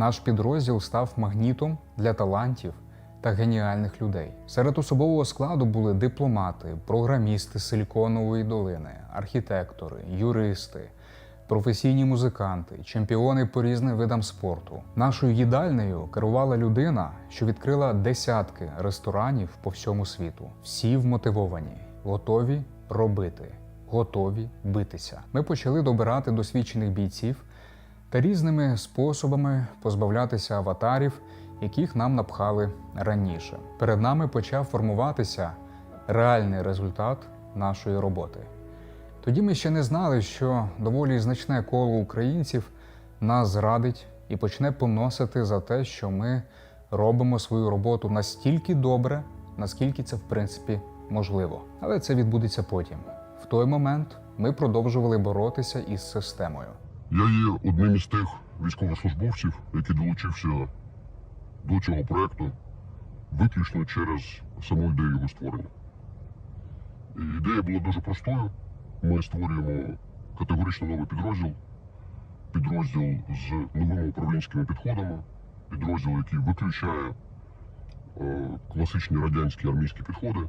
Наш підрозділ став магнітом для талантів та геніальних людей. Серед особового складу були дипломати, програмісти Силіконової долини, архітектори, юристи, професійні музиканти, чемпіони по різним видам спорту. Нашою їдальнею керувала людина, що відкрила десятки ресторанів по всьому світу. Всі вмотивовані, готові робити, готові битися. Ми почали добирати досвідчених бійців та різними способами позбавлятися аватарів, яких нам напхали раніше. Перед нами почав формуватися реальний результат нашої роботи. Тоді ми ще не знали, що доволі значне коло українців нас зрадить і почне поносити за те, що ми робимо свою роботу настільки добре, наскільки це в принципі можливо. Але це відбудеться потім. В той момент ми продовжували боротися із системою. Я є одним із тих військовослужбовців, який долучився до цього проекту виключно через саму ідею його створення. І ідея була дуже простою. Ми створюємо категорично новий підрозділ, підрозділ з новими управлінськими підходами, підрозділ, який виключає е, класичні радянські армійські підходи,